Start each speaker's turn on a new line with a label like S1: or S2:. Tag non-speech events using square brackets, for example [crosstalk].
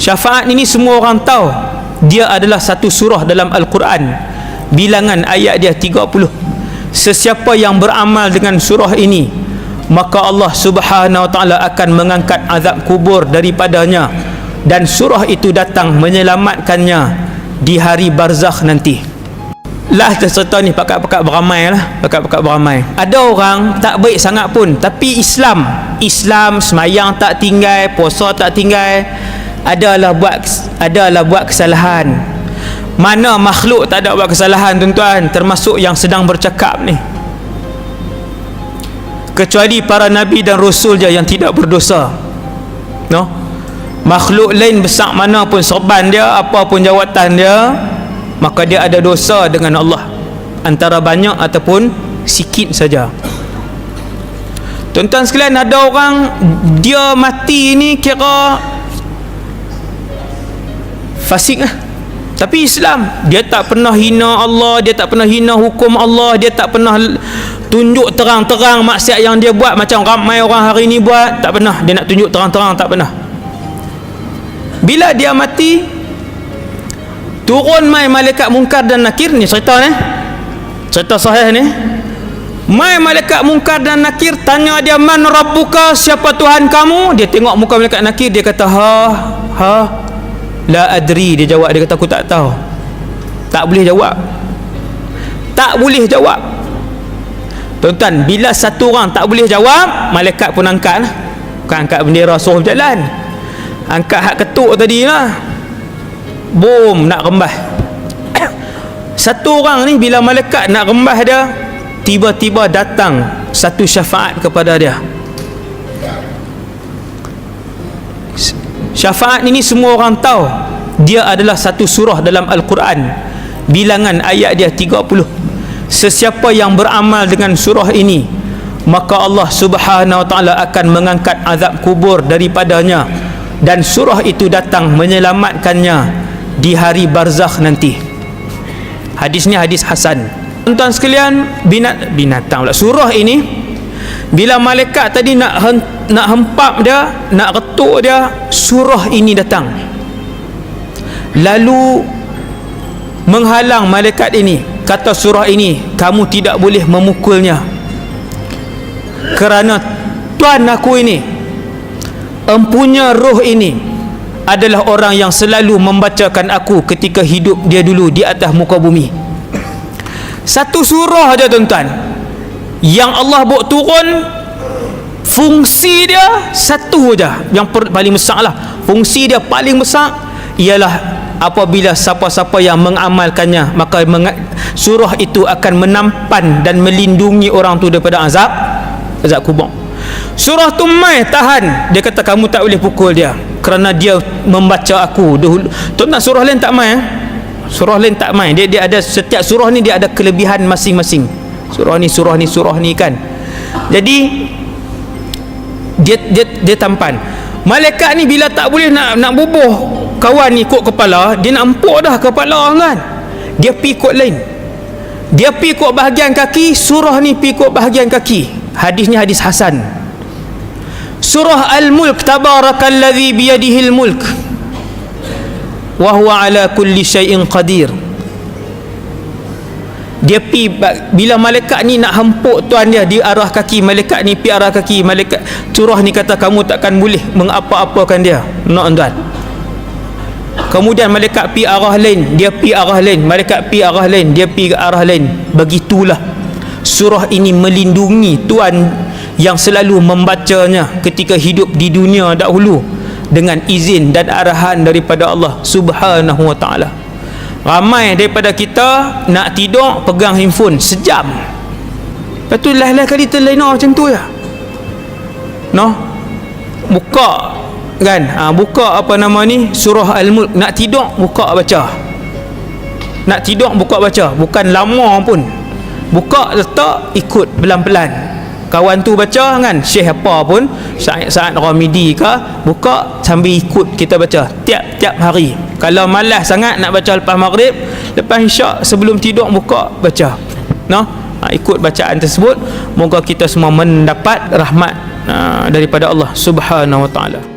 S1: Syafaat ini semua orang tahu dia adalah satu surah dalam Al-Quran. Bilangan ayat dia 30. Sesiapa yang beramal dengan surah ini, maka Allah Subhanahu wa taala akan mengangkat azab kubur daripadanya dan surah itu datang menyelamatkannya di hari barzakh nanti. Lah terserta ni pakat-pakat beramai lah Pakat-pakat beramai Ada orang tak baik sangat pun Tapi Islam Islam semayang tak tinggal Puasa tak tinggal adalah buat adalah buat kesalahan. Mana makhluk tak ada buat kesalahan tuan-tuan? Termasuk yang sedang bercakap ni. Kecuali para nabi dan rasul je yang tidak berdosa. No? Makhluk lain besar mana pun sorban dia apa pun jawatan dia maka dia ada dosa dengan Allah. Antara banyak ataupun sikit saja. Tuan-tuan sekalian ada orang dia mati ni kira fasik lah. Tapi Islam dia tak pernah hina Allah dia tak pernah hina hukum Allah dia tak pernah tunjuk terang-terang maksiat yang dia buat macam ramai orang hari ni buat. Tak pernah. Dia nak tunjuk terang-terang tak pernah. Bila dia mati turun mai malaikat mungkar dan nakir ni cerita ni. Cerita sahih ni. Mai malaikat mungkar dan nakir tanya dia man rabbuka? Siapa Tuhan kamu? Dia tengok muka malaikat nakir dia kata ha ha La adri dia jawab dia kata aku tak tahu. Tak boleh jawab. Tak boleh jawab. Tuan-tuan, bila satu orang tak boleh jawab, malaikat pun angkat lah. Bukan angkat bendera suruh berjalan. Angkat hak ketuk tadi lah. Boom, nak rembah. [coughs] Satu orang ni bila malaikat nak rembah dia, tiba-tiba datang satu syafaat kepada dia. Syafaat ini semua orang tahu dia adalah satu surah dalam Al-Quran. Bilangan ayat dia 30. Sesiapa yang beramal dengan surah ini, maka Allah Subhanahu wa taala akan mengangkat azab kubur daripadanya dan surah itu datang menyelamatkannya di hari barzakh nanti. Hadis ni hadis hasan. Tuan-tuan sekalian, binat binatang pula. Surah ini bila malaikat tadi nak nak hempap dia nak retuk dia surah ini datang. Lalu menghalang malaikat ini kata surah ini kamu tidak boleh memukulnya. Kerana tuan aku ini empunya roh ini adalah orang yang selalu membacakan aku ketika hidup dia dulu di atas muka bumi. Satu surah aja tuan-tuan yang Allah bawa turun fungsi dia satu aja. Yang paling besar lah. Fungsi dia paling besar ialah apabila siapa-siapa yang mengamalkannya maka surah itu akan menampan dan melindungi orang tu daripada azab azab kubur. Surah tu mai tahan. Dia kata kamu tak boleh pukul dia kerana dia membaca aku dahulu. Tuan surah lain tak mai eh? surah lain tak mai. Dia, dia ada setiap surah ni dia ada kelebihan masing-masing surah ni surah ni surah ni kan? Jadi dia dia dia tampan. Malaikat ni bila tak boleh nak nak bubuh kawan ni ikut kepala dia nak empuk dah kepala kan? Dia pi ikut lain. Dia pi ikut bahagian kaki surah ni pi ikut bahagian kaki. Hadis ni hadis hasan. Surah al-mulk tabarakalladzi biyadihil mulk. Wa huwa ala kulli syai'in qadir dia pi bila malaikat ni nak hempuk tuan dia di arah kaki malaikat ni pi arah kaki malaikat curah ni kata kamu takkan boleh mengapa-apakan dia. Nak tuan. Kemudian malaikat pi arah lain dia pi arah lain malaikat pi arah lain dia pi ke arah lain. Begitulah. Surah ini melindungi tuan yang selalu membacanya ketika hidup di dunia dahulu dengan izin dan arahan daripada Allah Subhanahu wa taala ramai daripada kita nak tidur pegang handphone sejam. Lepas tu lain-lain kali terlena macam tu ya no buka kan? Ha, buka apa nama ni? Surah al-mulk. Nak tidur buka baca. Nak tidur buka baca. Bukan lama pun. Buka letak ikut pelan-pelan kawan tu baca kan syekh apa pun saat-saat ramidi ke buka sambil ikut kita baca. Tiap-tiap hari. Kalau malas sangat nak baca lepas maghrib lepas isyak sebelum tidur buka baca. No ha, ikut bacaan tersebut. Moga kita semua mendapat rahmat ha, daripada Allah Subhanahu wa taala